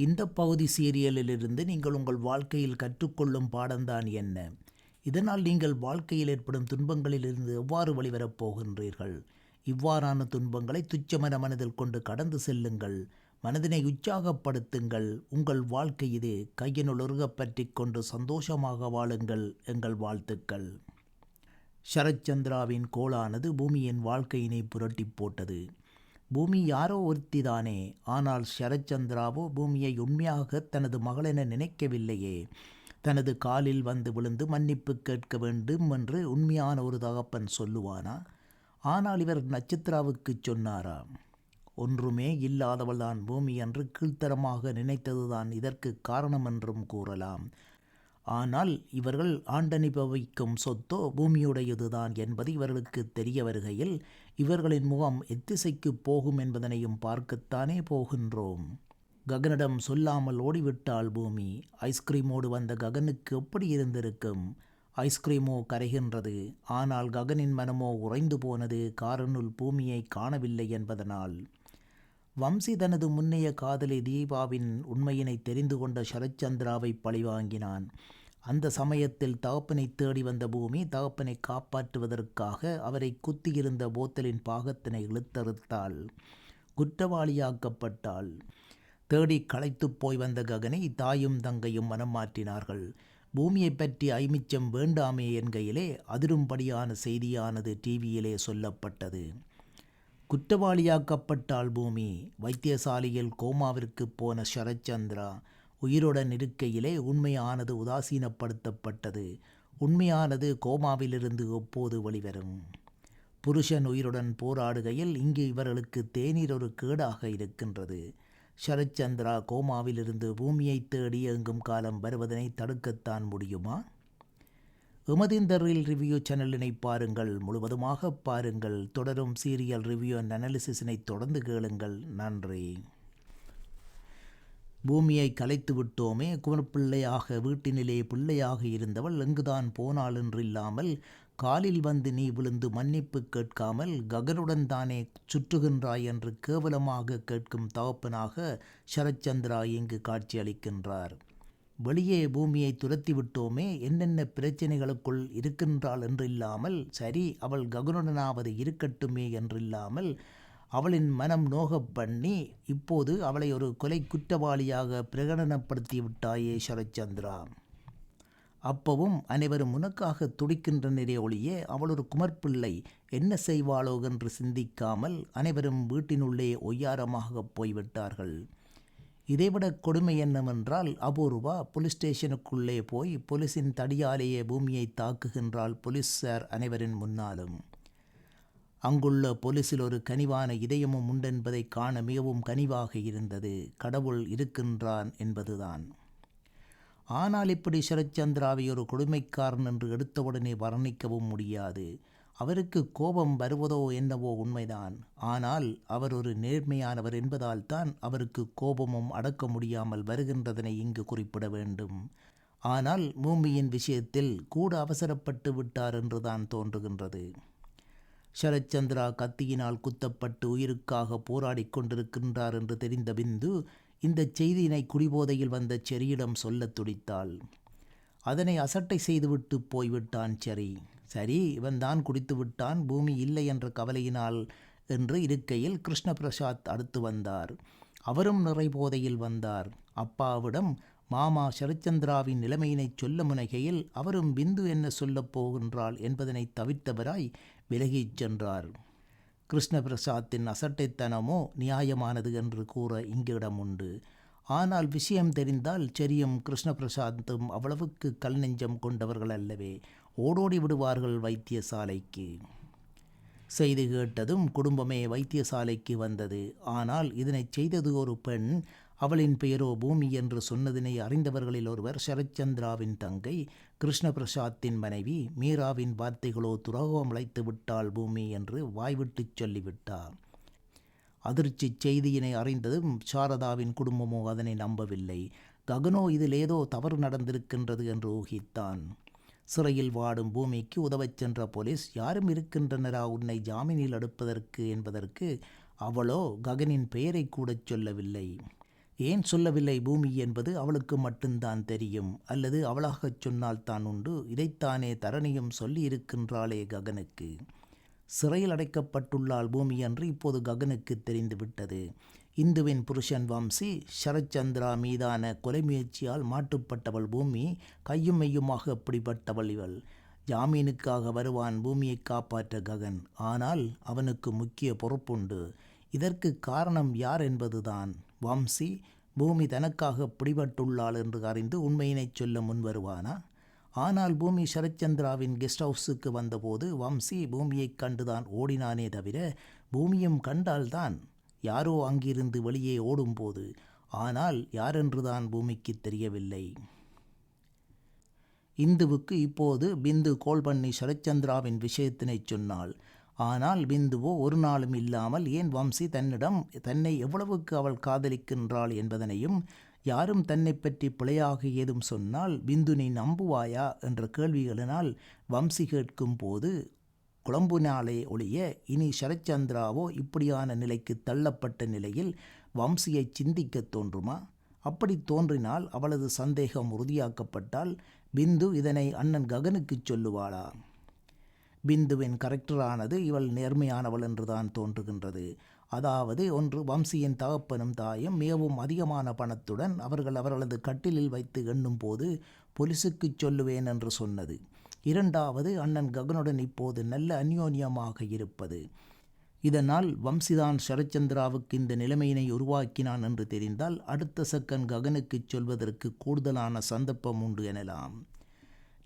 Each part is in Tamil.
இந்த பகுதி சீரியலிலிருந்து நீங்கள் உங்கள் வாழ்க்கையில் கற்றுக்கொள்ளும் பாடம்தான் என்ன? இதனால் நீங்கள் வாழ்க்கையில் ஏற்படும் துன்பங்களிலிருந்து எவ்வாறு வெளிவரப் போகின்றீர்கள்? இவ்வாறான துன்பங்களை துச்சமன மனதில் கொண்டு கடந்து செல்லுங்கள். மனதினை உற்சாகப்படுத்துங்கள். உங்கள் வாழ்க்கை இது. கையினுள் உருகப் பற்றி கொண்டு சந்தோஷமாக வாழுங்கள். எங்கள் வாழ்த்துக்கள். சரத்சந்திராவின் கோளானது பூமியின் வாழ்க்கையினை புரட்டி போட்டது. பூமி யாரோ ஒருத்திதானே. ஆனால் சரச்சந்திராவோ பூமியை உண்மையாக தனது மகளென நினைக்கவில்லையே. தனது காலில் வந்து விழுந்து மன்னிப்பு கேட்க வேண்டும் என்று உண்மையான ஒரு தகப்பன் சொல்லுவானா? ஆனால் இவர் நட்சத்திராவுக்கு சொன்னாரா? ஒன்றுமே இல்லாதவள்தான் பூமி என்று கீழ்த்தரமாக நினைத்ததுதான் இதற்கு காரணம் என்றும் கூறலாம். ஆனால் இவர்கள் ஆண்டனுபவிக்கும் சொத்தோ பூமியுடையதுதான் என்பது இவர்களுக்கு தெரிய வருகையில் இவர்களின் முகம் எத்திசைக்கு போகும் என்பதனையும் பார்க்கத்தானே போகின்றோம். ககனிடம் சொல்லாமல் ஓடிவிட்டாள் பூமி. ஐஸ்கிரீமோடு வந்த ககனுக்கு எப்படி இருந்திருக்கும்? ஐஸ்கிரீமோ கரைகின்றது. ஆனால் ககனின் மனமோ உறைந்து போனது காரனுள் பூமியை காணவில்லை என்பதனால். வம்சி தனது முன்னைய காதலி தீபாவின் உண்மையினை தெரிந்து கொண்ட சரத்சந்திராவை பழிவாங்கினான். அந்த சமயத்தில் தகப்பனை தேடி வந்த பூமி தகப்பனை காப்பாற்றுவதற்காக அவரை குத்தியிருந்த போத்தலின் பாகத்தினை இழுத்தறுத்தாள். குற்றவாளியாக்கப்பட்டாள். தேடி களைத்துப் போய் வந்த ககனை தாயும் தங்கையும் மனம் மாற்றினார்கள். பூமியை பற்றி ஐமிச்சம் வேண்டாமே என்கையிலே அதிரும்படியான செய்தியானது டிவியிலே சொல்லப்பட்டது. குற்றவாளியாக்கப்பட்டாள் பூமி. வைத்தியசாலையில் கோமாவிற்கு போன சரத்சந்திரா உயிருடன் இருக்கையிலே உண்மையானது உதாசீனப்படுத்தப்பட்டது. உண்மையானது கோமாவிலிருந்து எப்போது வெளிவரும்? புருஷன் உயிருடன் போராடுகையில் இங்கு இவர்களுக்கு தேநீர் ஒரு கேடாக இருக்கின்றது. சரத்சந்திரா கோமாவிலிருந்து பூமியை தேடி எங்கும் காலம் வருவதனை தடுக்கத்தான் முடியுமா? எமதிந்தரில் ரிவ்யூ சேனலினை பாருங்கள் முழுவதுமாக பாருங்கள் தொடரும் சீரியல் ரிவ்யூ அண்ட் அனாலிசிஸினை தொடர்ந்து கேளுங்கள். நன்றி. பூமியை கலைத்து விட்டோமே குமரப்பிள்ளையாக வீட்டினிலே பிள்ளையாக இருந்தவள் எங்குதான் போனாள் என்றில்லாமல் காலில் வந்து நீ விழுந்து மன்னிப்பு கேட்காமல் ககனுடன் தானே சுற்றுகின்றாய் என்று கேவலமாக கேட்கும் தகப்பனாக சரத்சந்திரா இங்கு காட்சியளிக்கின்றார் வெளியே பூமியை துரத்தி விட்டோமே என்னென்ன பிரச்சனைகளுக்குள் இருக்கின்றாள் என்றில்லாமல் சரி அவள் ககனுடனாவது இருக்கட்டுமே என்றில்லாமல் அவளின் மனம் நோகப் பண்ணி இப்போது அவளை ஒரு கொலை குற்றவாளியாக பிரகடனப்படுத்தி விட்டாயே சரச்சந்திரா அப்பவும் அனைவரும் உனக்காக துடிக்கின்றனரே ஒழிய அவள் ஒரு குமர்பிள்ளை என்ன செய்வாளோ என்று சிந்திக்காமல் அனைவரும் வீட்டினுள்ளே ஒய்யாரமாக போய்விட்டார்கள். இதைவிட கொடுமை என்னவென்றால் அபூர்வா போலீஸ் ஸ்டேஷனுக்குள்ளே போய் போலீஸின் தடியாலேயே பூமியை தாக்குகின்றாள் போலீஸார் அனைவரின் முன்னாலும். அங்குள்ள பொலிசில் ஒரு கனிவான இதயமும் உண்டென்பதை காண மிகவும் கனிவாக இருந்தது. கடவுள் இருக்கின்றான் என்பதுதான். ஆனால் இப்படி சரத்சந்திராவை ஒரு கொடுமைக்காரன் என்று எடுத்தவுடனே வர்ணிக்கவும் முடியாது. அவருக்கு கோபம் வருவதோ என்னவோ உண்மைதான். ஆனால் அவர் ஒரு நேர்மையானவர் என்பதால் தான் அவருக்கு கோபமும் அடக்க முடியாமல் வருகின்றதனை இங்கு குறிப்பிட வேண்டும். ஆனால் பூமியின் விஷயத்தில் கூட அவசரப்பட்டு விட்டார் என்றுதான் தோன்றுகின்றது. சரத்சந்திரா கத்தியினால் குத்தப்பட்டு உயிருக்காக போராடி கொண்டிருக்கின்றார் என்று தெரிந்த பிந்து இந்த செய்தியினை குடிபோதையில் வந்த செரியிடம் சொல்லத் துடித்தாள். அதனை அசட்டை செய்துவிட்டு போய்விட்டான் செரி. சரி இவன் தான் குடித்து விட்டான் பூமி இல்லை என்ற கவலையினால் என்று இருக்கையில் கிருஷ்ணபிரசாத் அடுத்து வந்தார். அவரும் நிறைபோதையில் வந்தார். அப்பாவிடம் மாமா ஷரச்சந்திராவின் நிலைமையினைச் சொல்ல முனைகையில் அவரும் பிந்து என்ன சொல்லப் போகின்றாள் என்பதனை தவிர்த்தவராய் விலகிச் சென்றார். கிருஷ்ணபிரசாத்தின் அசட்டைத்தனமோ நியாயமானது என்று கூற இங்கு இடம் உண்டு ஆனால் விஷயம் தெரிந்தால் செரியும் கிருஷ்ணபிரசாத்தும் அவ்வளவுக்கு கல் நெஞ்சம் கொண்டவர்கள் அல்லவே ஓடோடி விடுவார்கள் வைத்தியசாலைக்கு. செய்தி கேட்டதும் குடும்பமே வைத்தியசாலைக்கு வந்தது. ஆனால் இதனை செய்தது ஒரு பெண் அவளின் பெயரோ பூமி என்று சொன்னதினை அறிந்தவர்களில் ஒருவர் சரத்சந்திராவின் தங்கை கிருஷ்ணபிரசாத்தின் மனைவி மீராவின் வார்த்தைகளோ துரோகம் அழைத்து விட்டாள் பூமி என்று வாய்விட்டு சொல்லிவிட்டார். அதிர்ச்சி செய்தியினை அறிந்ததும் சாரதாவின் குடும்பமோ அதனை நம்பவில்லை. ககனோ இதில் ஏதோ தவறு நடந்திருக்கின்றது என்று ஊகித்தான். சிறையில் வாடும் பூமிக்கு உதவச் சென்ற போலீஸ் யாரும் இருக்கின்றனரா உன்னை ஜாமீனில் எடுப்பதற்கு என்பதற்கு அவளோ ககனின் பெயரை கூடச் சொல்லவில்லை. ஏன் சொல்லவில்லை பூமி என்பது அவளுக்கு மட்டும்தான் தெரியும். அல்லது அவளாகச் சொன்னால் தான் உண்டு. இதைத்தானே தரணியும் சொல்லியிருக்கின்றாளே ககனுக்கு. சிறையில் அடைக்கப்பட்டுள்ளாள் பூமி என்று இப்போது ககனுக்கு தெரிந்துவிட்டது இந்துவின் புருஷன் வம்சி சரச்சந்திரா மீதான கொலை முயற்சியால் மாட்டுப்பட்டவள் பூமி கையும் மெய்யுமாக பிடிபட்டவள் இவள்? ஜாமீனுக்காக வருவான் பூமியை காப்பாற்ற ககன். ஆனால் அவனுக்கு முக்கிய பொறுப்புண்டு. இதற்கு காரணம் யார் என்பதுதான். வம்சி பூமி தனக்காக பிடிபட்டுள்ளாள் என்று அறிந்து உண்மையினைச் சொல்ல முன்வருவானா ஆனால் பூமி சரத்சந்திராவின் கெஸ்ட் ஹவுஸுக்கு வந்தபோது வம்சி பூமியைக் கண்டுதான் ஓடினானே தவிர பூமியும் கண்டால்தான். யாரோ அங்கிருந்து வெளியே ஓடும்போது ஆனால் யாரென்றுதான் பூமிக்கு தெரியவில்லை. இந்துவுக்கு இப்போது பிந்து கோல் பண்ணி சரச்சந்திராவின் விஷயத்தினைச் சொன்னாள். ஆனால் பிந்துவோ ஒரு நாளும் இல்லாமல் ஏன் வம்சி தன்னிடம் தன்னை எவ்வளவுக்கு அவள் காதலிக்கின்றாள் என்பதனையும் யாரும் தன்னை பற்றி பிழையாக ஏதும் சொன்னால் பிந்து நீ நம்புவாயா என்ற கேள்விகளினால் வம்சி கேட்கும் போது குழம்புனாலே ஒழிய இனி சரச்சந்திராவோ இப்படியான நிலைக்கு தள்ளப்பட்ட நிலையில் வம்சியை சிந்திக்கத் தோன்றுமா? அப்படி தோன்றினால் அவளது சந்தேகம் உறுதியாக்கப்பட்டால் பிந்து இதனை அண்ணன் ககனுக்குச் சொல்லுவாளா? பிந்துவின் கரெக்டரானது இவள் நேர்மையானவள் என்றுதான் தோன்றுகின்றது. அதாவது ஒன்று வம்சியின் தகப்பனும் தாயும் மிகவும் அதிகமான பணத்துடன் அவர்கள் அவர்களது கட்டிலில் வைத்து எண்ணும் போது பொலிசுக்குச் சொல்லுவேன் என்று சொன்னது. இரண்டாவது அண்ணன் ககனுடன் இப்போது நல்ல அந்யோன்யமாக இருப்பது. இதனால் வம்சிதான் சரச்சந்திராவுக்கு இந்த நிலைமையினை உருவாக்கினான் என்று தெரிந்தால் அடுத்த செக்கன் ககனுக்குச் சொல்வதற்கு கூடுதலான சந்தர்ப்பம் உண்டு எனலாம்.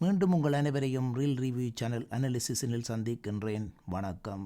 மீண்டும் உங்கள் அனைவரையும் ரீல் ரிவ்யூ சேனல் அனாலிசிஸினில் சந்திக்கின்றேன். வணக்கம்.